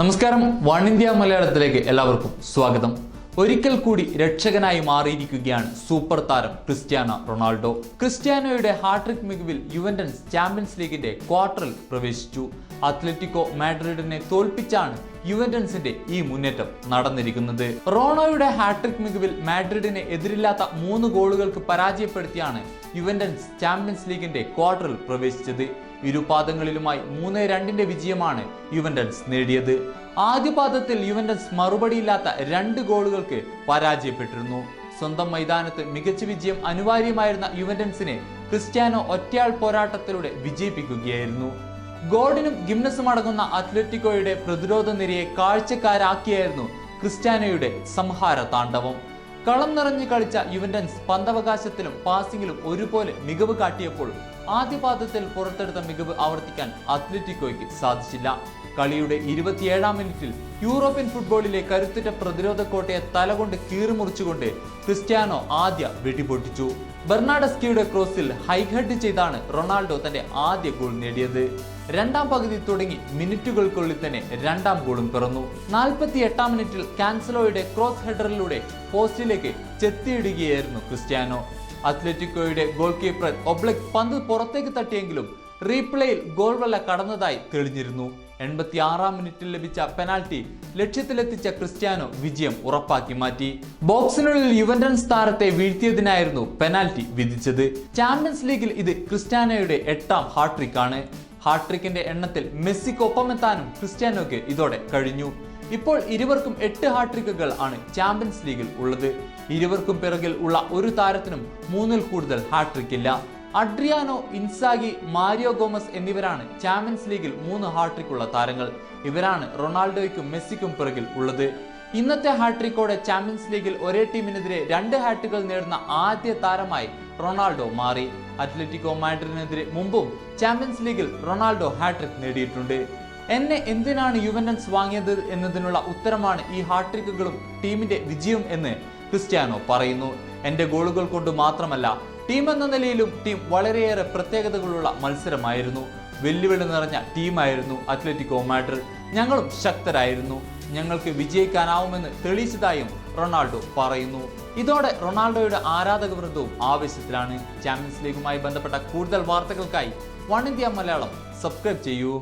നമസ്കാരം. One India മലയാളത്തിലേക്ക് എല്ലാവർക്കും സ്വാഗതം. ഒരിക്കൽ കൂടി രക്ഷകനായി മാറിയിരിക്കുകയാണ് സൂപ്പർ താരം ക്രിസ്ത്യാനോ റൊണാൾഡോ. ക്രിസ്ത്യാനോയുടെ ഹാട്രിക് മികവിൽ യുവൻഡൻസ് ചാമ്പ്യൻസ് ലീഗിന്റെ ക്വാർട്ടറിൽ പ്രവേശിച്ചു. അത്ലറ്റിക്കോ മാഡ്രിഡിനെ തോൽപ്പിച്ചാണ് യുവന്റൻസിന്റെ ഈ മുന്നേറ്റം നടന്നിരിക്കുന്നത്. റോണോയുടെ ഹാട്രിക് മികവിൽ മാഡ്രിഡിനെ എതിരില്ലാത്ത മൂന്ന് ഗോളുകൾക്ക് പരാജയപ്പെടുത്തിയാണ് യുവന്റൻസ് ചാമ്പ്യൻസ് ലീഗിന്റെ ക്വാർട്ടറിൽ പ്രവേശിച്ചത്. ഇരുപാദങ്ങളിലുമായി മൂന്ന് രണ്ടിന്റെ വിജയമാണ് യുവന്റൻസ് നേടിയത്. ആദ്യ പാദത്തിൽ യുവന്റൻസ് മറുപടിയില്ലാത്ത രണ്ട് ഗോളുകൾക്ക് പരാജയപ്പെട്ടിരുന്നു. സ്വന്തം മൈതാനത്ത് മികച്ച വിജയം അനിവാര്യമായിരുന്ന യുവന്റൻസിനെ ക്രിസ്ത്യാനോ ഒറ്റയാൾ പോരാട്ടത്തിലൂടെ വിജയിപ്പിക്കുകയായിരുന്നു. ഗോഡിനും ഗിംനസും അടങ്ങുന്ന അത്ലറ്റിക്കോയുടെ പ്രതിരോധ നിരയെ കാഴ്ചക്കാരാക്കിയായിരുന്നു ക്രിസ്ത്യാനോയുടെ സംഹാര താണ്ഡവം. കളം നിറഞ്ഞു കളിച്ച യുവൻഡൻസ് പന്തവകാശത്തിലും പാസിംഗിലും ഒരുപോലെ മികവ് കാട്ടിയപ്പോൾ ആദ്യ പാദത്തിൽ പുറത്തെടുത്ത മികവ് ആവർത്തിക്കാൻ അത്ലറ്റിക്കോയ്ക്ക് സാധിച്ചില്ല. കളിയുടെ ഇരുപത്തിയേഴാം മിനിറ്റിൽ യൂറോപ്യൻ ഫുട്ബോളിലെ കരുത്തുറ്റ പ്രതിരോധ കോട്ടയെ തലകൊണ്ട് കീറിമുറിച്ചുകൊണ്ട് ക്രിസ്ത്യാനോ ആദ്യ വെടിപൊട്ടിച്ചു. ബെർണാഡസ്കിയുടെ ക്രോസിൽ ഹൈഹെഡ് ചെയ്താണ് റൊണാൾഡോ തന്റെ ആദ്യ ഗോൾ നേടിയത്. രണ്ടാം പകുതി തുടങ്ങി മിനിറ്റുകൾക്കുള്ളിൽ തന്നെ രണ്ടാം ഗോളും പിറന്നു. നാൽപ്പത്തി എട്ടാം മിനിറ്റിൽ കാൻസലോയുടെ ക്രോസ് ഹെഡറിലൂടെ പോസ്റ്റിലേക്ക് ചെത്തിയിടുകയായിരുന്നു ക്രിസ്ത്യാനോ. അത്ലറ്റിക്കോയുടെ ഗോൾ കീപ്പർ ഒബ്ലക് പന്ത് പുറത്തേക്ക് തട്ടിയെങ്കിലും റീപ്ലേയിൽ ഗോൾ വല്ല കടന്നതായി തെളിഞ്ഞിരുന്നു. എൺപത്തി ആറാം മിനിറ്റിൽ ലഭിച്ച പെനാൽറ്റി ലക്ഷ്യത്തിലെത്തിച്ച ക്രിസ്ത്യാനോ വിജയം ഉറപ്പാക്കി മാറ്റി. ബോക്സിനുള്ളിൽ യുവൻഡൻസ് താരത്തെ വീഴ്ത്തിയതിനായിരുന്നു പെനാൽറ്റി വിധിച്ചത്. ചാമ്പ്യൻസ് ലീഗിൽ ഇത് ക്രിസ്ത്യാനോയുടെ എട്ടാം ഹാട്രിക് ആണ്. ഹാട്രിക്കിന്റെ എണ്ണത്തിൽ മെസ്സിക്കൊപ്പമെത്താനും ക്രിസ്ത്യാനോയ്ക്ക് ഇതോടെ കഴിഞ്ഞു. ഇപ്പോൾ ഇരുവർക്കും എട്ട് ഹാട്രിക്കുകൾ ആണ് ചാമ്പ്യൻസ് ലീഗിൽ ഉള്ളത്. ഇരുവർക്കും പിറകിൽ ഉള്ള ഒരു താരത്തിനും മൂന്നിൽ കൂടുതൽ ഹാട്രിക് ഇല്ല. അഡ്രിയാനോ ഇൻസാഗി മാരിയോ ഗോമസ് എന്നിവരാണ് ചാമ്പ്യൻസ് ലീഗിൽ മൂന്ന് ഹാട്രിക് ഉള്ള താരങ്ങൾ. ഇവരാണ് റൊണാൾഡോയ്ക്കും മെസ്സിക്കും പിറകിൽ ഉള്ളത്. ഇന്നത്തെ ഹാട്രിക്കോടെ ചാമ്പ്യൻസ് ലീഗിൽ ഒരേ ടീമിനെതിരെ രണ്ട് ഹാട്രിക്കുകൾ നേടുന്ന ആദ്യ താരമായി റൊണാൾഡോ മാറി. അത്ലറ്റിക്കോ മാഡ്രിനെതിരെ മുമ്പും ചാമ്പ്യൻസ് ലീഗിൽ റൊണാൾഡോ ഹാട്രിക് നേടിയിട്ടുണ്ട്. എന്നെ എന്തിനാണ് യുവൻഡൻസ് വാങ്ങിയത് എന്നതിനുള്ള ഉത്തരമാണ് ഈ ഹാട്രിക്കുകളും ടീമിന്റെ വിജയം എന്ന് ക്രിസ്ത്യാനോ പറയുന്നു. എന്റെ ഗോളുകൾ കൊണ്ട് മാത്രമല്ല ടീം എന്ന നിലയിലും ടീം വളരെയേറെ പ്രത്യേകതകളുള്ള മത്സരമായിരുന്നു. വെല്ലുവിളി നിറഞ്ഞ ടീമായിരുന്നു അത്ലറ്റിക്കോ മാഡ്രിഡ്. ഞങ്ങളും ശക്തരായിരുന്നു. ഞങ്ങൾക്ക് വിജയിക്കാനാവുമെന്ന് തെളിയിച്ചതായും റൊണാൾഡോ പറയുന്നു. ഇതോടെ റൊണാൾഡോയുടെ ആരാധക വൃന്ദവും ആവേശത്തിലാണ്. ചാമ്പ്യൻസ് ലീഗുമായി ബന്ധപ്പെട്ട കൂടുതൽ വാർത്തകൾക്കായി വൺ ഇന്ത്യ മലയാളം സബ്സ്ക്രൈബ് ചെയ്യൂ.